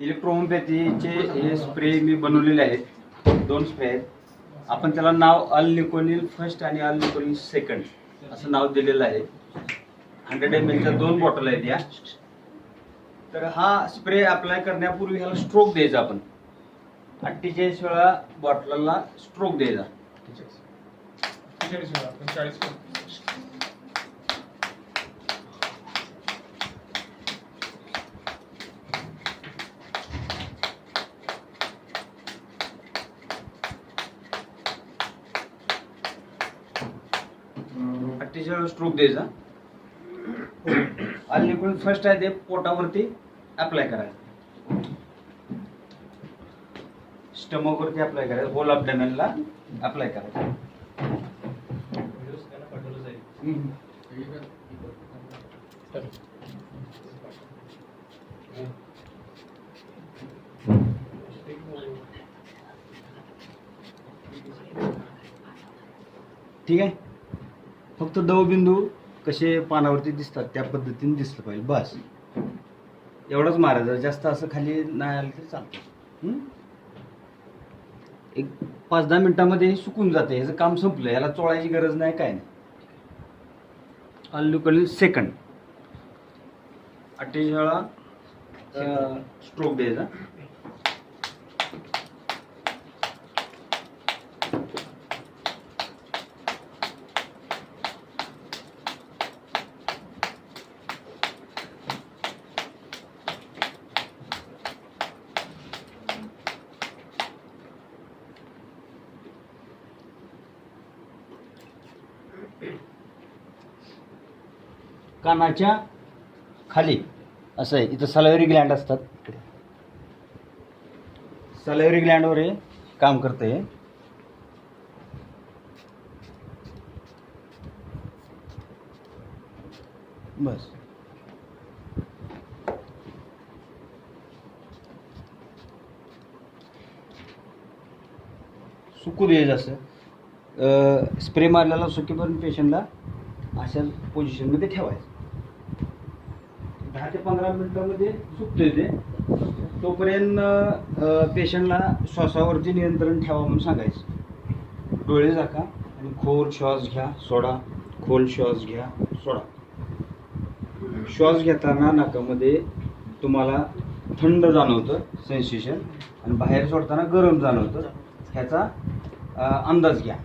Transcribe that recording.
इलेक्ट्रोहोमपॅथीचे हे स्प्रे मी बनवलेले आहेत. दोन स्प्रे आहेत. आपण त्याला नाव अल निकोनिल फर्स्ट आणि अल निकोनिल सेकंड असं नाव दिलेलं आहे. हंड्रेड एम एलच्या दोन बॉटल आहेत या. तर हा स्प्रे अप्लाय करण्यापूर्वी ह्याला स्ट्रोक द्यायचा आपण. अठ्ठेचाळीस वेळा बॉटलला स्ट्रोक द्यायचा. चाळीस वेळा पण चाळीस वेळा. अठ्ठेचाळीस वेळा स्ट्रोक द्यायचा निकोनिल फ़र्स्ट आहे ते पोटावरती अप्लाय करायचं स्टमक वरती अप्लाय करायचं होल अपडेमेनला अप्लाय करायचं. ठीक आहे फक्त दवबिंदू कसे पानावरती दिसतात त्या पद्धतीने दिसलं पाहिजे बस. एवढंच महाराज जास्त असं खाली नाही आलं तरी चालतं. एक पाच दहा मिनिटामध्ये हे सुकून जाते ह्याचं काम संपलं याला चोळायची गरज नाही काय नाही. अल्लुकल सेकंड अठ्ठेचाळीस वेळा स्ट्रोक द्यायचा. कानाच्या खाली. असं आहे. इथं सलावरी ग्लँड असतात. सलावरी ग्लँडवर हे काम करते बस. सुकू द्यायचं असं स्प्रे मारलेला सुकीपर्यंत पेशंटला अशा पोझिशनमध्ये ठेवायचं. दहा ते पंधरा मिनटामध्ये सुकतोय ते. तोपर्यंत पेशंटला श्वासावरती नियंत्रण ठेवा म्हणून सांगायचं. डोळे झाका आणि खोल श्वास घ्या सोडा. खोल श्वास घ्या सोडा. श्वास घेताना नाकामध्ये तुम्हाला थंड जाणवतं सेन्सेशन आणि बाहेर सोडताना गरम जाणवतं. ह्याचा अंदाज घ्या.